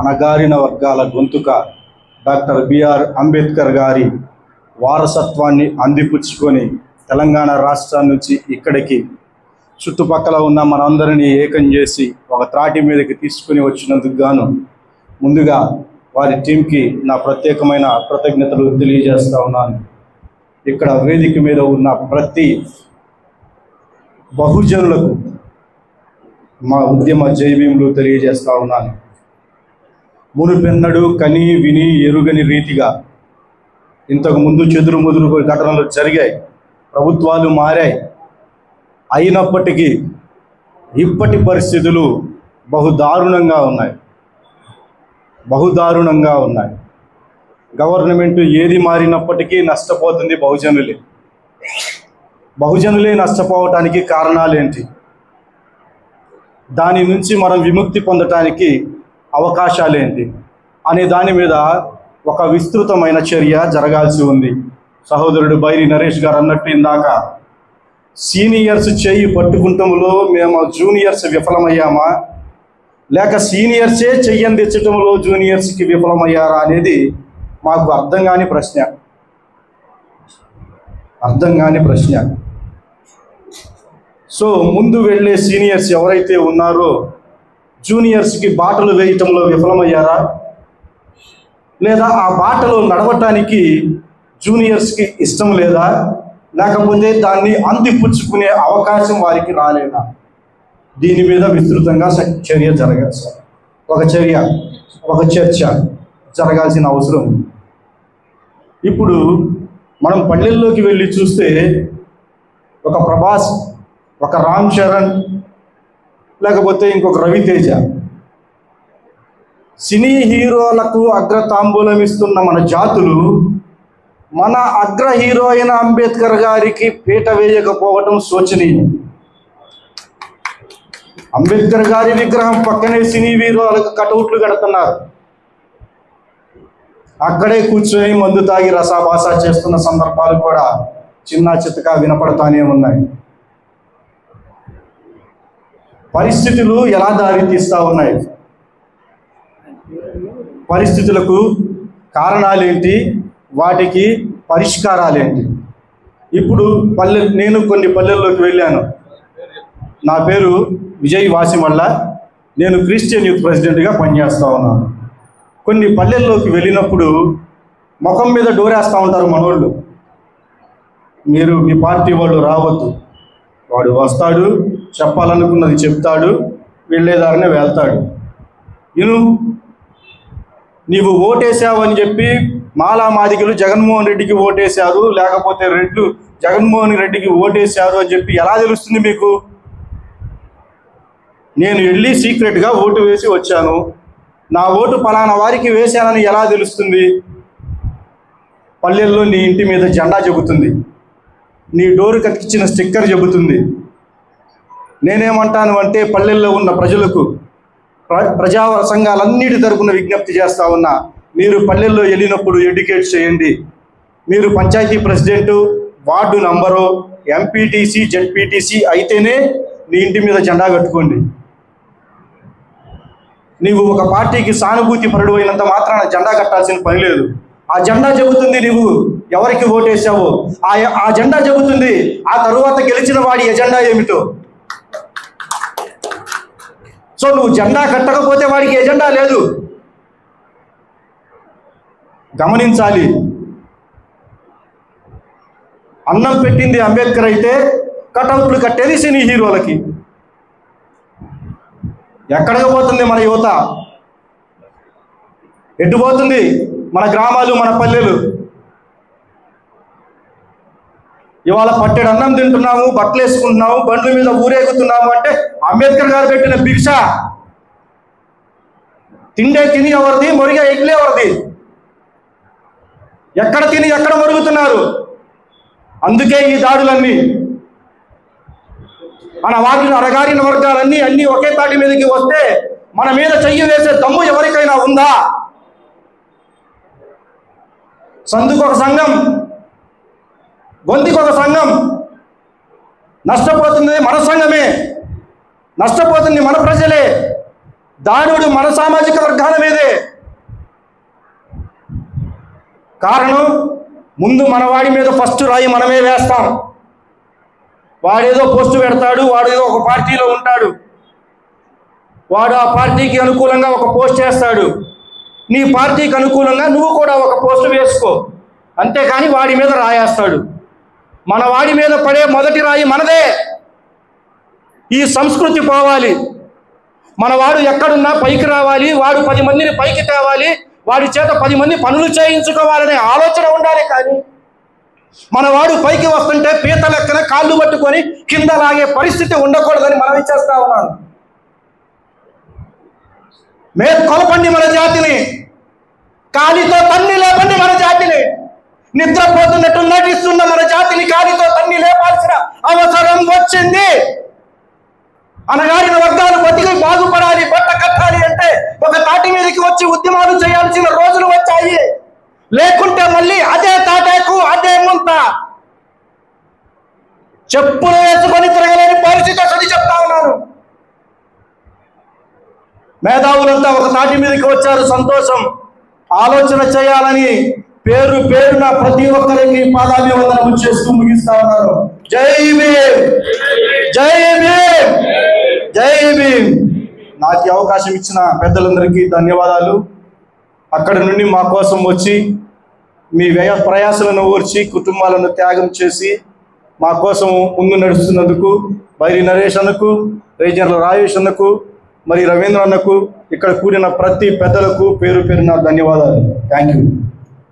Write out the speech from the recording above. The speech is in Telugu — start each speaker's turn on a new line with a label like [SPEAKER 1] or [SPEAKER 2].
[SPEAKER 1] అణగారిన వర్గాల గొంతుక డాక్టర్ బిఆర్ అంబేద్కర్ గారి వారసత్వాన్ని అందిపుచ్చుకొని తెలంగాణ రాష్ట్రం నుంచి ఇక్కడికి చుట్టుపక్కల ఉన్న మనందరినీ ఏకం చేసి ఒక త్రాటి మీదకి తీసుకుని వచ్చినందుకు గాను ముందుగా వారి టీంకి నా ప్రత్యేకమైన కృతజ్ఞతలు తెలియజేస్తా ఉన్నాను. ఇక్కడ వేదిక మీద ఉన్న ప్రతి బహుజనులకు మా ఉద్యమ జైవీములు తెలియజేస్తా ఉన్నాను. మునిపెన్నడు కని విని ఎరుగని రీతిగా ఇంతకు ముందు చెదురు ముదురు ఘటనలు జరిగాయి ప్రభుత్వాలు మారాయి. అయినప్పటికీ ఇప్పటి పరిస్థితులు బహు దారుణంగా ఉన్నాయి. బహు దారుణంగా ఉన్నాయి. గవర్నమెంట్ ఏది మారినప్పటికీ నష్టపోతుంది బహుజనులే. బహుజనులే నష్టపోవటానికి కారణాలేంటి? దాని నుంచి మనం విముక్తి పొందటానికి అవకాశాలేంటి? అనే దాని మీద ఒక విస్తృతమైన చర్య జరగాల్సి ఉంది. సహోదరుడు బైరి నరేష్ గారు అన్నట్టు ఇందాక సీనియర్స్ చేయి పట్టుకుంటంలో మేము జూనియర్స్ విఫలమయ్యామా? లేక సీనియర్సే చెయ్యందించటంలో జూనియర్స్కి విఫలమయ్యారా అనేది మాకు అర్థం కాని ప్రశ్న. అర్థం కాని ప్రశ్న. సో ముందు వెళ్ళే సీనియర్స్ ఎవరైతే ఉన్నారో జూనియర్స్కి బాటలు వేయటంలో విఫలమయ్యారా? లేదా ఆ బాటలో నడవటానికి జూనియర్స్కి ఇష్టం లేదా? లేకపోతే దాన్ని అందిపుచ్చుకునే అవకాశం వారికి రాలేదా? దీని మీద విస్తృతంగా చర్య జరగాలి సార్. ఒక చర్య ఒక చర్చ జరగాల్సిన అవసరం ఉంది. ఇప్పుడు మనం పల్లెల్లోకి వెళ్ళి చూస్తే ఒక ప్రభాస్ ఒక రామ్ చరణ్ లేకపోతే ఇంకొక రవితేజ సినీ హీరోలకు అగ్రతాంబూలం ఇస్తున్న మన జాతులు మన అగ్ర హీరో అయిన అంబేద్కర్ గారికి పీట వేయకపోవటం శోచనీయం. అంబేద్కర్ గారి విగ్రహం పక్కనే సినీ హీరోలకు కటౌట్లు కడుతున్నారు. అక్కడే కూర్చొని మందు తాగి రసాభాస చేస్తున్న సందర్భాలు కూడా చిన్న చిత్తగా వినపడతానే ఉన్నాయి. పరిస్థితులు ఎలా దారి తీస్తూ ఉన్నాయి? పరిస్థితులకు కారణాలేంటి? వాటికి పరిష్కారాలేంటి? ఇప్పుడు పల్లె నేను కొన్ని పల్లెల్లోకి వెళ్ళాను. నా పేరు విజయ్ వాసిమల్ల. నేను క్రిస్టియన్ యూత్ ప్రెసిడెంట్గా పనిచేస్తూ ఉన్నాను. కొన్ని పల్లెల్లోకి వెళ్ళినప్పుడు ముఖం మీద డోరేస్తూ ఉంటారు మనోళ్ళు. మీరు మీ పార్టీ వాళ్ళు రావద్దు. వాడు వస్తాడు చెప్పాలనుకున్నది చెప్తాడు వెళ్ళేదారినే వెళ్తాడు. ఇను నీవు అని చెప్పి మాలా మాదిగలు జగన్మోహన్ రెడ్డికి ఓటేశారు లేకపోతే రెడ్లు జగన్మోహన్ రెడ్డికి ఓటేశారు అని చెప్పి ఎలా తెలుస్తుంది మీకు? నేను వెళ్ళి సీక్రెట్గా ఓటు వేసి వచ్చాను. నా ఓటు పలానా వారికి వేశానని ఎలా తెలుస్తుంది? పల్లెల్లో నీ ఇంటి మీద జెండా చెబుతుంది. నీ డోరు కతికిచ్చిన స్టిక్కర్ చెబుతుంది. నేనేమంటాను అంటే పల్లెల్లో ఉన్న ప్రజలకు ప్ర- ప్రజా సంఘాలన్నిటి తరపున విజ్ఞప్తి చేస్తా ఉన్నా మీరు పల్లెల్లో వెళ్ళినప్పుడు ఎడ్యుకేట్ చేయండి. మీరు panchayat president ward number MPTC ZPTC అయితేనే నీ ఇంటి మీద జెండా కట్టుకోండి. నీవు ఒక పార్టీకి సానుభూతి పరుడు అయినంత మాత్రాన జెండా కట్టాల్సిన పని లేదు. ఆ జెండా చెబుతుంది నీవు ఎవరికి ఓటేసావో ఆ ఆ జెండా చెబుతుంది ఆ తరువాత గెలిచిన వాడి ఎజెండా ఏమిటో. సో నువ్వు జెండా కట్టకపోతే వాడికి ఎజెండా లేదు. గమనించాలి. అన్నం పెట్టింది అంబేద్కర్ అయితే కటౌట్లు కట్టేది సినీ హీరోలకి. ఎక్కడికి పోతుంది మన యువత? ఎటు పోతుంది? మన గ్రామాలు మన పల్లెలు? ఇవాళ పట్టెడు అన్నం తింటున్నాము బట్టలు వేసుకుంటున్నాము బండ్ల మీద ఊరేగుతున్నాము అంటే అంబేద్కర్ గారు పెట్టిన భిక్ష. తిండే తిని ఎవరిది? మొరిగా ఎగ్లే ఎవరిది? ఎక్కడ తిని ఎక్కడ మరుగుతున్నారు? అందుకే ఈ దాడులన్నీ. మన వాటిని అడగారిన వర్గాలన్నీ అన్నీ ఒకే తాటి మీదకి వస్తే మన మీద చెయ్యి వేసే దమ్ము ఎవరికైనా ఉందా? సందుకు ఒక సంఘం గొంతుకు సంఘం. నష్టపోతుంది మన సంఘమే. నష్టపోతుంది మన ప్రజలే. దాడుడు మన సామాజిక వర్గాల మీదే. కారణం ముందు మన వాడి మీద ఫస్ట్ రాయి మనమే వేస్తాం. వాడేదో పోస్టు పెడతాడు వాడేదో ఒక పార్టీలో ఉంటాడు. వాడు ఆ పార్టీకి అనుకూలంగా ఒక పోస్ట్ చేస్తాడు నీ పార్టీకి అనుకూలంగా నువ్వు కూడా ఒక పోస్ట్ వేసుకో. అంతేకాని వాడి మీద రాయేస్తాడు. మన వాడి మీద పడే మొదటి రాయి మనదే. ఈ సంస్కృతి పోవాలి. మన వాడు ఎక్కడున్నా పైకి రావాలి వాడు పది మందిని పైకి తేవాలి వాడి చేత పది మంది పనులు చేయించుకోవాలనే ఆలోచన ఉండాలి కానీ మన వాడు పైకి వస్తుంటే పీత లెక్కన కాళ్ళు పట్టుకొని కింద లాగే పరిస్థితి ఉండకూడదని మనం ఇచ్చేస్తా ఉన్నాను మే కొలపండి మన జాతిని. కాలితో తన్ని లేపండి మన జాతిని. నిద్రపోతున్నట్టు నటిస్తున్న మన జాతిని కాలితో తన్ని లేపాల్సిన అవసరం వచ్చింది. అనగారిన వర్గాలు బతికి బాగుపడాలి బట్ట కట్టాలి అంటే ఒక తాటి మీదకి వచ్చి ఉద్యమాలు చేయాల్సిన రోజులు వచ్చాయి. లేకుంటే మళ్ళీ అదే తాటాకు అదే ముంత. చెప్పులు వేసుకొని తిరగలేని పరిస్థితి అసలు చెప్తా ఉన్నాను. మేధావులంతా ఒక తాటి మీదకి వచ్చారు సంతోషం. ఆలోచన చేయాలని పేరు పేరున ప్రతి ఒక్కరికి పాదాభివందనం చేస్తూ ముగిస్తా ఉన్నారు జై భీమ్! జై భీమ్! జై భీమ్! నాకు అవకాశం ఇచ్చిన పెద్దలందరికీ ధన్యవాదాలు. అక్కడి నుండి మా కోసం వచ్చి మీ వ్యయ ప్రయాసలను ఓర్చి కుటుంబాలను త్యాగం చేసి మా కోసం ముందు నడుస్తున్నందుకు బైరి నరేష్ అన్నకు రేజర్ల రాజేష్ అన్నకు మరి రవీంద్ర అన్నకు ఇక్కడ కూడిన ప్రతి పెద్దలకు పేరు పేరున ధన్యవాదాలు. Thank you.